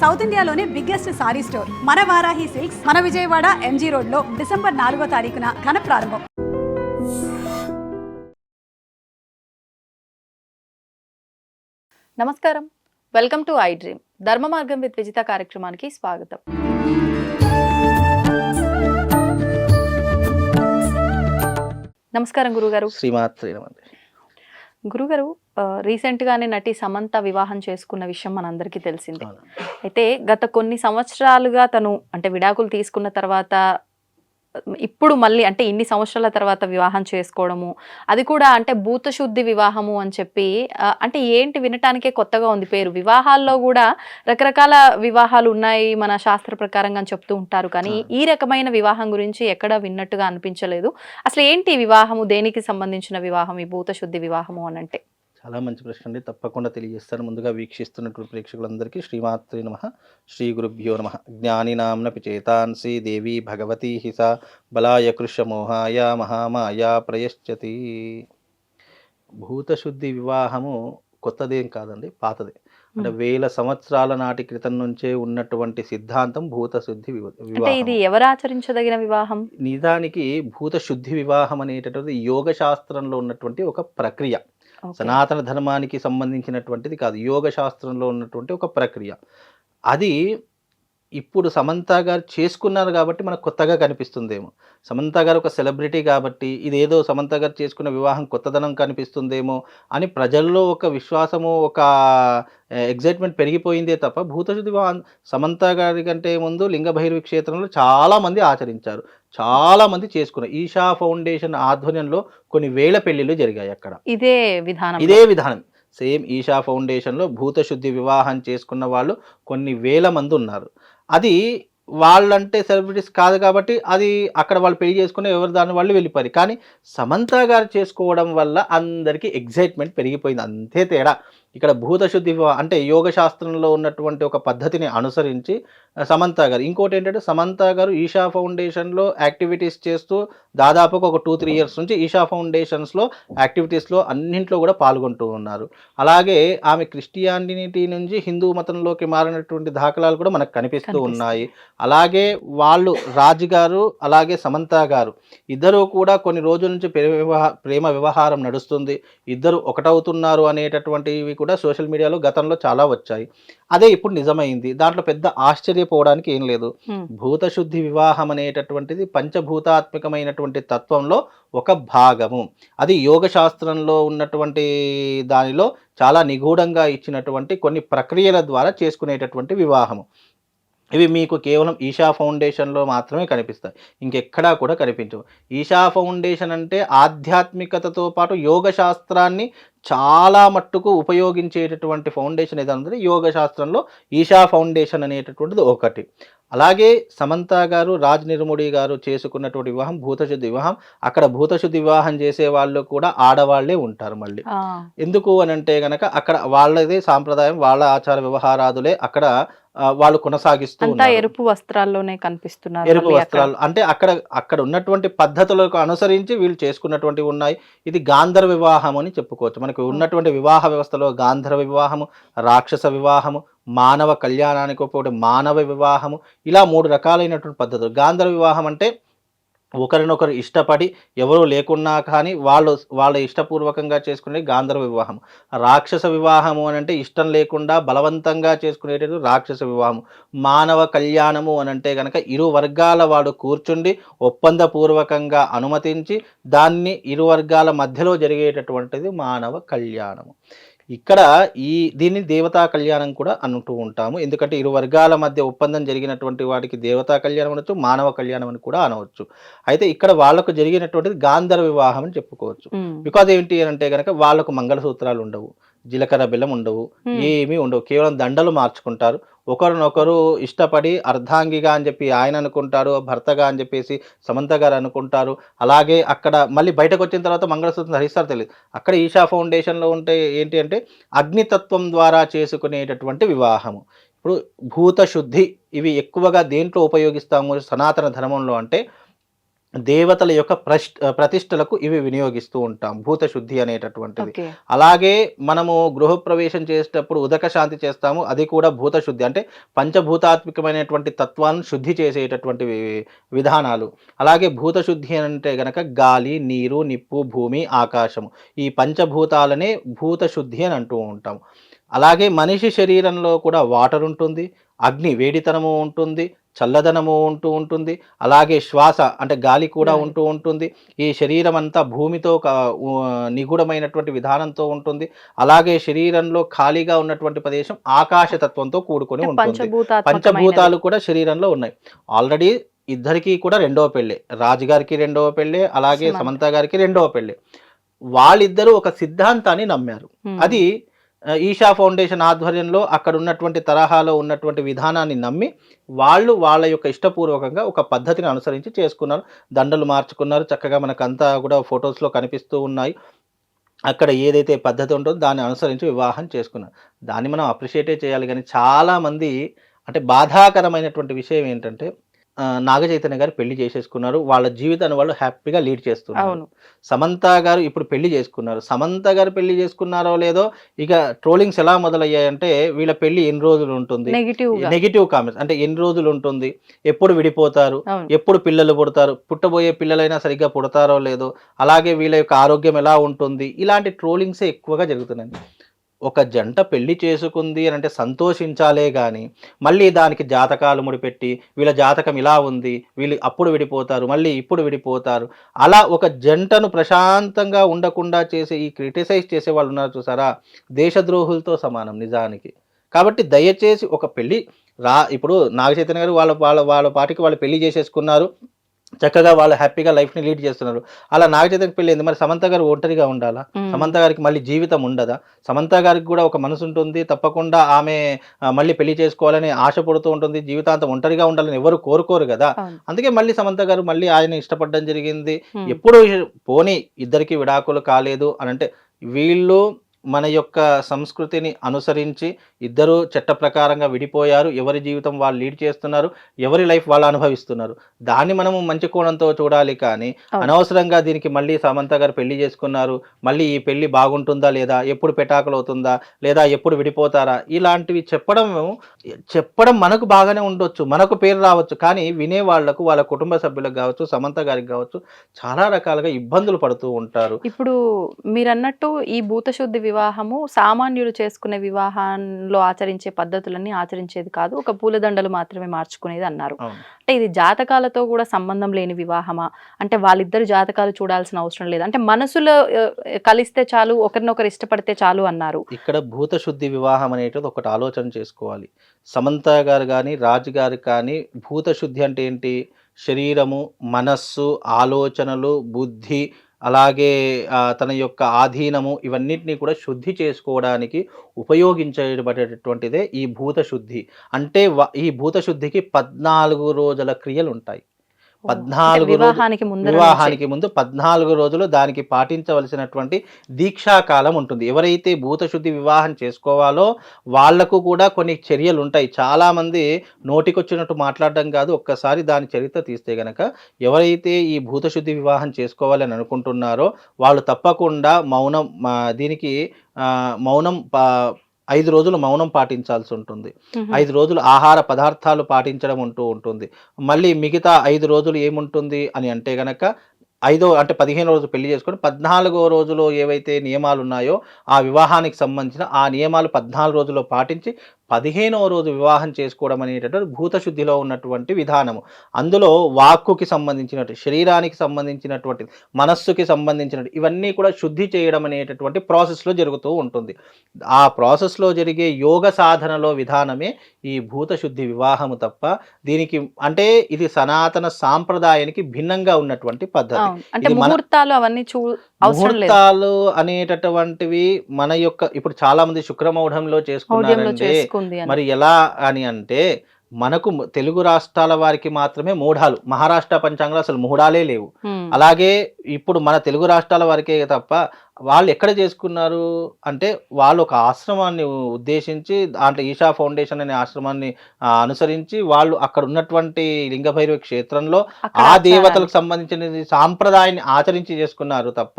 South ఇండియాలోనే biggest sorry store మన Varahi silks మన విజయవాడ ఎంజీ రోడ్లో డిసెంబర్ నాలుగో తారీఖున ఘన ప్రారంభం. నమస్కారం. Welcome to I dream. ధర్మ మార్గం విత్ విజిత కార్యక్రమానికి స్వాగతం. నమస్కారం గురుగారు. శ్రీమాత్రే నమః. గురుగారు ఆ, recent గానే నటి సమంత వివాహం చేసుకున్న విషయం మనందరికీ తెలిసిందే. అయితే గత కొన్ని సంవత్సరాలుగా తను అంటే విడాకులు తీసుకున్న తర్వాత ఇప్పుడు మళ్ళీ అంటే ఇన్ని సంవత్సరాల తర్వాత వివాహం చేసుకోవడము అది కూడా అంటే భూత శుద్ధి వివాహము అని చెప్పి అంటే ఏంటి వినటానికే కొత్తగా ఉంది పేరు. వివాహాల్లో కూడా రకరకాల వివాహాలు ఉన్నాయి మన శాస్త్ర ప్రకారంగా అని చెప్తూ ఉంటారు. కానీ. ఈ రకమైన వివాహం గురించి ఎక్కడ విన్నట్టుగా అనిపించలేదు. అసలు ఏంటి వివాహము? దేనికి సంబంధించిన వివాహం? ఈ భూత శుద్ధి వివాహము అని అంటే. చాలా మంచి ప్రశ్న అండి. తప్పకుండా తెలియజేస్తాను. ముందుగా వీక్షిస్తున్నటువంటి ప్రేక్షకులందరికీ శ్రీమాత్రే నమ. శ్రీ గురుభ్యో నమ. జ్ఞానినాంనపి చేతాన్సి దేవి భగవతి హిస బలాయ కృషమోహాయ మహామాయ ప్రయశ్చతి. భూతశుద్ధి వివాహము కొత్తదేం కాదండి పాతదే. అంటే. వేల సంవత్సరాల నాటి క్రితం నుంచే ఉన్నటువంటి సిద్ధాంతం అంటే వివాహం. ఇది ఎవరు ఆచరించదగిన వివాహం? నిజానికి భూత శుద్ధి వివాహం అనేటటువంటి యోగ శాస్త్రంలో ఉన్నటువంటి ఒక ప్రక్రియ. సనాతన ధర్మానికి సంబంధించినటువంటిది కాదు. యోగ శాస్త్రంలో ఉన్నటువంటి ఒక ప్రక్రియ. అది ఇప్పుడు సమంత గారు చేసుకున్నారు కాబట్టి మనకు కొత్తగా కనిపిస్తుందేమో. సమంత గారు ఒక సెలబ్రిటీ కాబట్టి ఇదేదో సమంత గారు చేసుకున్న వివాహం కొత్తదనం కనిపిస్తుందేమో అని ప్రజల్లో ఒక విశ్వాసము ఒక ఎగ్జైట్మెంట్ పెరిగిపోయిందే తప్ప భూతశుద్ధి వివాహం సమంత గారి కంటే ముందు లింగభైరవి క్షేత్రంలో చాలామంది ఆచరించారు. చాలామంది చేసుకున్నారు. ఈషా ఫౌండేషన్ ఆధ్వర్యంలో కొన్ని వేల పెళ్ళిళ్ళు జరిగాయి అక్కడ. ఇదే విధానం. ఇదే విధానం. సేమ్ ఈషా ఫౌండేషన్లో భూతశుద్ధి వివాహం చేసుకున్న వాళ్ళు కొన్ని వేల మంది ఉన్నారు. అది వాళ్ళంటే సెలబ్రిటీస్ కాదు కాబట్టి అది అక్కడ వాళ్ళు పెళ్ళి చేసుకుని ఎవరు దాని వాళ్ళు వెళ్ళిపోయారు. కానీ సమంత గారు చేసుకోవడం వల్ల అందరికీ ఎగ్జైట్మెంట్ పెరిగిపోయింది. అంతే తేడా. ఇక్కడ భూతశుద్ధి అంటే యోగ శాస్త్రంలో ఉన్నటువంటి ఒక పద్ధతిని అనుసరించి సమంత గారు. ఇంకోటి ఏంటంటే సమంత గారు ఈషా ఫౌండేషన్లో యాక్టివిటీస్ చేస్తూ దాదాపుగా ఒక టూ త్రీ ఇయర్స్ నుంచి ఈషా ఫౌండేషన్స్లో యాక్టివిటీస్లో అన్నింట్లో కూడా పాల్గొంటూ ఉన్నారు. అలాగే ఆమె క్రిస్టియానిటీ నుంచి హిందూ మతంలోకి మారినటువంటి దాఖలాలు కూడా మనకు కనిపిస్తూ. ఉన్నాయి. అలాగే వాళ్ళు రాజు గారు అలాగే సమంత గారు. ఇద్దరు కూడా కొన్ని రోజుల నుంచి ప్రేమ ప్రేమ వ్యవహారం నడుస్తుంది. ఇద్దరు ఒకటవుతున్నారు అనేటటువంటివి కూడా సోషల్ మీడియాలో గతంలో చాలా వచ్చాయి. అదే ఇప్పుడు నిజమైంది. దాంట్లో పెద్ద ఆశ్చర్యపోవడానికి ఏం లేదు. భూతశుద్ధి వివాహం అనేటటువంటిది పంచభూతాత్మకమైనటువంటి తత్వంలో ఒక భాగము. అది యోగ శాస్త్రంలో ఉన్నటువంటి దానిలో చాలా నిగూఢంగా ఇచ్చినటువంటి కొన్ని ప్రక్రియల ద్వారా చేసుకునేటటువంటి వివాహము. ఇవి మీకు కేవలం ఈషా ఫౌండేషన్లో మాత్రమే కనిపిస్తాయి. ఇంకెక్కడా కూడా కనిపించవు. ఈషా ఫౌండేషన్ అంటే ఆధ్యాత్మికతతో పాటు యోగ శాస్త్రాన్ని చాలా మట్టుకు ఉపయోగించేటటువంటి ఫౌండేషన్ ఏదంటే యోగ శాస్త్రంలో ఈషా ఫౌండేషన్ అనేటటువంటిది ఒకటి. అలాగే సమంత గారు రాజ్ నిర్ముడి గారు చేసుకున్నటువంటి వివాహం భూతశుద్ధి వివాహం. అక్కడ భూతశుద్ధి వివాహం చేసే వాళ్ళు కూడా ఆడవాళ్ళే ఉంటారు మళ్ళీ. ఎందుకు అని అంటే గనక అక్కడ వాళ్ళదే సాంప్రదాయం వాళ్ళ ఆచార వ్యవహారాదులే. అక్కడ వాళ్ళు కొనసాగిస్తూ. ఎరుపు వస్త్రాల్లోనే కనిపిస్తున్నారు ఎరుపు. వస్త్రాలు. అంటే అక్కడ అక్కడ ఉన్నటువంటి పద్ధతులకు అనుసరించి వీళ్ళు చేసుకున్నటువంటివి ఉన్నాయి. ఇది గాంధర్వ వివాహం అని చెప్పుకోవచ్చు. మనకు ఉన్నటువంటి వివాహ వ్యవస్థలో గాంధర్వ వివాహము రాక్షస వివాహము మానవ కళ్యాణానికి ఒకటి మానవ వివాహము ఇలా మూడు రకాలైనటువంటి పద్ధతులు. గాంధర్వ వివాహం అంటే ఒకరినొకరు ఇష్టపడి ఎవరు లేకున్నా కానీ వాళ్ళు వాళ్ళ ఇష్టపూర్వకంగా చేసుకునే గాంధర్వ వివాహం. రాక్షస వివాహము అని అంటే ఇష్టం లేకుండా బలవంతంగా చేసుకునేటది రాక్షస వివాహం మానవ కళ్యాణము అని అంటే కనుక ఇరు వర్గాల వాడు కూర్చుండి ఒప్పందపూర్వకంగా అనుమతించి దాన్ని ఇరు వర్గాల మధ్యలో జరిగేటటువంటిది మానవ కళ్యాణము. ఇక్కడ ఈ దీన్ని దేవతా కళ్యాణం కూడా అంటూ ఉంటాము. ఎందుకంటే ఇరు వర్గాల మధ్య ఒప్పందం జరిగినటువంటి వాటికి దేవతా కళ్యాణం అనొచ్చు మానవ కళ్యాణం అని కూడా అనవచ్చు. అయితే ఇక్కడ వాళ్ళకు జరిగినటువంటిది గాంధర్వ వివాహం అని చెప్పుకోవచ్చు. బికాజ్ ఏంటి అని అంటే కనుక వాళ్ళకు మంగళసూత్రాలు ఉండవు జీలకర్ర బెల్లం ఉండవు. ఏమీ ఉండవు. కేవలం దండలు మార్చుకుంటారు. ఒకరినొకరు ఇష్టపడి అర్ధాంగిగా అని చెప్పి ఆయన అనుకుంటారు భర్తగా అని చెప్పేసి సమంత గారు అనుకుంటారు. అలాగే అక్కడ మళ్ళీ బయటకు వచ్చిన తర్వాత మంగళసూత్రం ధరిస్తారు తెలియదు అక్కడ ఈషా ఫౌండేషన్లో ఉంటే ఏంటి అంటే అగ్నితత్వం ద్వారా చేసుకునేటటువంటి వివాహము. ఇప్పుడు భూత శుద్ధి ఇవి ఎక్కువగా దేంట్లో ఉపయోగిస్తాము సనాతన ధర్మంలో అంటే దేవతల యొక్క ప్రతిష్టలకు ఇవి వినియోగిస్తూ ఉంటాం. భూత శుద్ధి అనేటటువంటిది అలాగే మనము గృహప్రవేశం చేసేటప్పుడు ఉదక శాంతి చేస్తాము. అది కూడా భూత శుద్ధి అంటే పంచభూతాత్మికమైనటువంటి తత్వాలను శుద్ధి చేసేటటువంటి విధానాలు. అలాగే భూత శుద్ధి అంటే గనక గాలి నీరు నిప్పు భూమి ఆకాశము. ఈ పంచభూతాలనే భూత శుద్ధి అని అంటూ ఉంటాం అలాగే మనిషి శరీరంలో కూడా వాటర్ ఉంటుంది అగ్ని వేడితనము ఉంటుంది చల్లదనము ఉంటూ ఉంటుంది అలాగే శ్వాస అంటే గాలి కూడా. ఉంటూ ఉంటుంది ఈ శరీరం అంతా భూమితో నిగూఢమైనటువంటి విధానంతో ఉంటుంది అలాగే శరీరంలో ఖాళీగా ఉన్నటువంటి ప్రదేశం ఆకాశతత్వంతో కూడుకొని ఉంటుంది. పంచభూతాలు కూడా శరీరంలో ఉన్నాయి ఆల్రెడీ ఇద్దరికి కూడా రెండవ పెళ్ళే రాజుగారికి రెండవ పెళ్ళే అలాగే సమంత. గారికి రెండవ పెళ్ళే వాళ్ళిద్దరూ ఒక సిద్ధాంతాన్ని నమ్మారు. అది ఈషా ఫౌండేషన్ ఆధ్వర్యంలో అక్కడ ఉన్నటువంటి తరహాలో ఉన్నటువంటి విధానాన్ని నమ్మి వాళ్ళు వాళ్ళ యొక్క ఇష్టపూర్వకంగా ఒక పద్ధతిని అనుసరించి చేసుకున్నారు. దండలు మార్చుకున్నారు. చక్కగా మనకంతా కూడా ఫొటోస్లో కనిపిస్తూ ఉన్నాయి. అక్కడ ఏదైతే పద్ధతి ఉంటుందో దాన్ని అనుసరించి వివాహం చేసుకున్నారు. దాన్ని మనం అప్రిషియేటే చేయాలి కానీ చాలామంది అంటే బాధాకరమైనటువంటి విషయం ఏంటంటే నాగ చైతన్య గారు పెళ్ళి చేసేసుకున్నారు. వాళ్ళ జీవితాన్ని వాళ్ళు హ్యాపీగా లీడ్ చేస్తున్నారు. సమంత గారు ఇప్పుడు పెళ్ళి చేసుకున్నారు. సమంత గారు పెళ్ళి చేసుకున్నారో లేదో ఇక ట్రోలింగ్స్ ఎలా మొదలయ్యాయంటే వీళ్ళ పెళ్ళి ఎన్ని రోజులు ఉంటుంది? నెగిటివ్ కామెంట్స్ అంటే ఎన్ని రోజులు ఉంటుంది? ఎప్పుడు విడిపోతారు? ఎప్పుడు పిల్లలు పుడతారు? పుట్టబోయే పిల్లలైనా సరిగ్గా పుడతారో లేదో? అలాగే వీళ్ళ యొక్క ఆరోగ్యం ఎలా ఉంటుంది? ఇలాంటి ట్రోలింగ్సే ఎక్కువగా జరుగుతున్నాయి. ఒక జంట పెళ్ళి చేసుకుంది అని అంటే సంతోషించాలే కానీ మళ్ళీ దానికి జాతకాలు ముడిపెట్టి వీళ్ళ జాతకం ఇలా ఉంది వీళ్ళు అప్పుడు విడిపోతారు మళ్ళీ ఇప్పుడు విడిపోతారు. అలా ఒక జంటను ప్రశాంతంగా ఉండకుండా చేసే ఈ క్రిటిసైజ్ చేసే వాళ్ళు ఉన్నారు చూసారా? దేశద్రోహులతో సమానం నిజానికి. కాబట్టి దయచేసి ఒక పెళ్ళి రా ఇప్పుడు నాగ చైతన్య గారు వాళ్ళ వాళ్ళ వాళ్ళ పాటికి వాళ్ళు పెళ్ళి చేసేసుకున్నారు. చక్కగా వాళ్ళు హ్యాపీగా లైఫ్ని లీడ్ చేస్తున్నారు. అలా నాగ చైతన్య పెళ్ళి ఏంది మరి సమంత గారు ఒంటరిగా ఉండాలా. సమంత గారికి మళ్ళీ జీవితం ఉండదా? సమంత గారికి కూడా ఒక మనసు ఉంటుంది. తప్పకుండా ఆమె మళ్ళీ పెళ్ళి చేసుకోవాలని ఆశ పడుతూ ఉంటుంది. జీవితాంతం ఒంటరిగా ఉండాలని ఎవరు కోరుకోరు కదా? అందుకే మళ్ళీ సమంత గారు మళ్ళీ ఆయన ఇష్టపడడం జరిగింది. ఎప్పుడు పోనీ ఇద్దరికి విడాకులు కాలేదు అని అంటే వీళ్ళు మన యొక్క సంస్కృతిని అనుసరించి ఇద్దరు చట్ట ప్రకారంగా విడిపోయారు. ఎవరి జీవితం వాళ్ళు లీడ్ చేస్తున్నారు ఎవరి లైఫ్ వాళ్ళు అనుభవిస్తున్నారు. దాన్ని మనము మంచి కోణంతో చూడాలి కానీ. అనవసరంగా దీనికి మళ్ళీ సమంత గారు పెళ్ళి చేసుకున్నారు. మళ్ళీ ఈ పెళ్ళి బాగుంటుందా లేదా ఎప్పుడు పెటాకులు అవుతుందా లేదా ఎప్పుడు విడిపోతారా? ఇలాంటివి చెప్పడం చెప్పడం మనకు బాగానే ఉండొచ్చు మనకు పేరు రావచ్చు. కానీ వినే వాళ్ళకు వాళ్ళ కుటుంబ సభ్యులకు కావచ్చు సమంత గారికి కావచ్చు చాలా రకాలుగా ఇబ్బందులు పడుతూ ఉంటారు. ఇప్పుడు మీరు అన్నట్టు ఈ భూతశుద్ధి వివాహము సామాన్యులు చేసుకునే వివాహంలో ఆచరించే పద్ధతులన్నీ ఆచరించేది కాదు ఒక పూలదండలు మాత్రమే మార్చుకునేది అన్నారు. అంటే ఇది జాతకాలతో కూడా సంబంధం లేని వివాహమా? అంటే వాళ్ళిద్దరు జాతకాలు చూడాల్సిన అవసరం లేదు? అంటే మనసులో కలిస్తే చాలు ఒకరినొకరు ఇష్టపడితే చాలు అన్నారు. ఇక్కడ భూత శుద్ధి వివాహం అనేటిది ఒకటి ఆలోచన చేసుకోవాలి. సమంత గారు కానీ రాజు గారు కానీ భూత శుద్ధి అంటే ఏంటి? శరీరము మనస్సు ఆలోచనలు బుద్ధి అలాగే తన యొక్క ఆధీనము ఇవన్నిటిని కూడా శుద్ధి చేసుకోవడానికి ఉపయోగించబడేటటువంటిదే ఈ భూత శుద్ధి అంటే వ- ఈ భూత శుద్ధికి పద్నాలుగు రోజుల క్రియలు ఉంటాయి పద్నాలుగు వివాహానికి ముందర వివాహానికి ముందు పద్నాలుగు రోజులు దానికి పాటించవలసినటువంటి దీక్షాకాలం ఉంటుంది. ఎవరైతే భూతశుద్ధి వివాహం చేసుకోవాలో వాళ్ళకు కూడా కొన్ని చర్యలు ఉంటాయి. చాలా మంది నోటికొచ్చినట్టు మాట్లాడడం కాదు ఒక్కసారి దాని చరిత్ర తీస్తే గనక ఎవరైతే ఈ భూతశుద్ధి వివాహం చేసుకోవాలని అనుకుంటున్నారో వాళ్ళు తప్పకుండా మౌనం దీనికి మౌనం ఐదు రోజులు మౌనం పాటించాల్సి ఉంటుంది. ఐదు రోజులు ఆహార పదార్థాలు పాటించడం ఉంటూ ఉంటుంది మళ్ళీ మిగతా ఐదు రోజులు ఏముంటుంది అని అంటే గనక ఐదో అంటే పదిహేను రోజు పెళ్ళి చేసుకొని పద్నాలుగో రోజులో ఏవైతే నియమాలు ఉన్నాయో ఆ వివాహానికి సంబంధించిన ఆ నియమాలు పద్నాలుగు రోజుల్లో పాటించి పదిహేనవ రోజు వివాహం చేసుకోవడం అనేటటువంటి భూతశుద్ధిలో ఉన్నటువంటి విధానము. అందులో వాక్కుకి సంబంధించినట్టు శరీరానికి సంబంధించినటువంటి మనస్సుకి సంబంధించినట్టు ఇవన్నీ కూడా శుద్ధి చేయడం అనేటటువంటి ప్రాసెస్లో జరుగుతూ ఉంటుంది. ఆ ప్రాసెస్లో జరిగే యోగ సాధనలో విధానమే ఈ భూతశుద్ధి వివాహము తప్ప దీనికి అంటే ఇది సనాతన సాంప్రదాయానికి భిన్నంగా ఉన్నటువంటి పద్ధతి. అవన్నీ ముహూర్తాలు అనేటటువంటివి మన యొక్క ఇప్పుడు చాలా మంది శుక్రమౌఢంలో చేసుకున్నారంటే మరి ఎలా అని అంటే మనకు తెలుగు రాష్ట్రాల వారికి మాత్రమే మూఢాలు మహారాష్ట్ర పంచాంగాలు అసలు మూఢాలే లేవు. అలాగే ఇప్పుడు మన తెలుగు రాష్ట్రాల వారికే తప్ప వాళ్ళు ఎక్కడ చేసుకున్నారు అంటే వాళ్ళు ఒక ఆశ్రమాన్ని ఉద్దేశించి దాంట్లో ఈషా ఫౌండేషన్ అనే ఆశ్రమాన్ని అనుసరించి వాళ్ళు అక్కడ ఉన్నటువంటి లింగభైరవ క్షేత్రంలో ఆ. దేవతలకు సంబంధించిన సాంప్రదాయాన్ని ఆచరించి చేసుకున్నారు తప్ప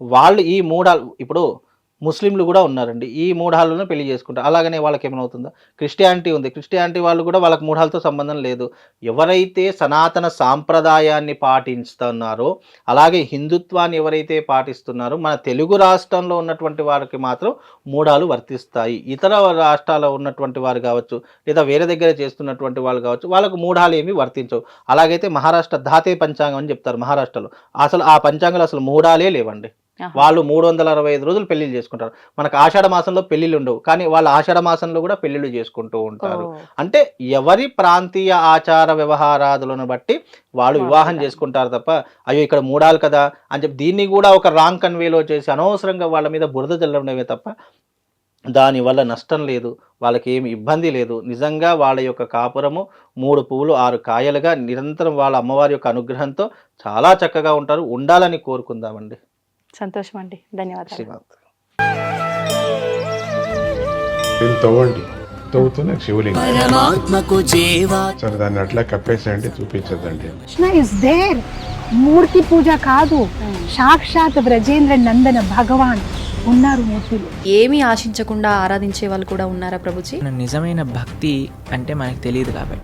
వాళ్ళు ఈ మూఢాలు ఇప్పుడు ముస్లింలు కూడా ఉన్నారండి. ఈ మూఢాలను పెళ్ళి చేసుకుంటారు. అలాగనే వాళ్ళకి ఏమవుతుందో క్రిస్టియానిటీ ఉంది. క్రిస్టియానిటీ వాళ్ళు కూడా వాళ్ళకి మూఢాలతో సంబంధం లేదు. ఎవరైతే సనాతన సాంప్రదాయాన్ని పాటిస్తున్నారో అలాగే హిందుత్వాన్ని ఎవరైతే పాటిస్తున్నారో మన తెలుగు రాష్ట్రంలో ఉన్నటువంటి వారికి మాత్రం మూఢాలు వర్తిస్తాయి. ఇతర రాష్ట్రాల్లో ఉన్నటువంటి వారు కావచ్చు లేదా వేరే దగ్గర చేస్తున్నటువంటి వాళ్ళు కావచ్చు వాళ్ళకు మూఢాలు ఏమి వర్తించవు. అలాగైతే మహారాష్ట్ర ధాతే పంచాంగం అని చెప్తారు మహారాష్ట్రలో. అసలు ఆ పంచాంగాలు అసలు మూఢాలే లేవండి. వాళ్ళు మూడు వందల అరవై ఐదు రోజులు పెళ్ళిళ్ళు చేసుకుంటారు. మనకు ఆషాఢ మాసంలో పెళ్ళిళ్ళు ఉండవు కానీ వాళ్ళు ఆషాఢ మాసంలో కూడా పెళ్ళిళ్ళు చేసుకుంటూ ఉంటారు. అంటే ఎవరి ప్రాంతీయ ఆచార వ్యవహారాదులను బట్టి వాళ్ళు వివాహం. చేసుకుంటారు తప్ప అయ్యో ఇక్కడ మూడాలు కదా అని చెప్పి దీన్ని కూడా ఒక రాంగ్ కన్వేలో చేసి అనవసరంగా వాళ్ళ మీద బురద చల్లడమే తప్ప దానివల్ల నష్టం లేదు వాళ్ళకి ఏమి ఇబ్బంది లేదు. నిజంగా వాళ్ళ యొక్క కాపురము మూడు పువ్వులు ఆరు కాయలుగా నిరంతరం వాళ్ళ అమ్మవారి యొక్క అనుగ్రహంతో చాలా చక్కగా ఉంటారు. ఉండాలని కోరుకుందామండి. సంతోషం అండి ధన్యవాదాలు తవ్వండి. తవ్వుతూనే శివలింగం. సరే దాన్ని అట్లా కప్పేసేయండి చూపించదండి కృష్ణ ఇస్ దేర్ మూర్తి పూజ కాదు. సాక్షాత్ బ్రజేంద్ర నందన భగవాన్ ఉన్నారు మూర్తిలో. ఏమీ ఆశించకుండా ఆరాధించే వాళ్ళు కూడా ఉన్నారా ప్రభుజీ? నిజమైన భక్తి అంటే మనకు తెలియదు కాబట్టి.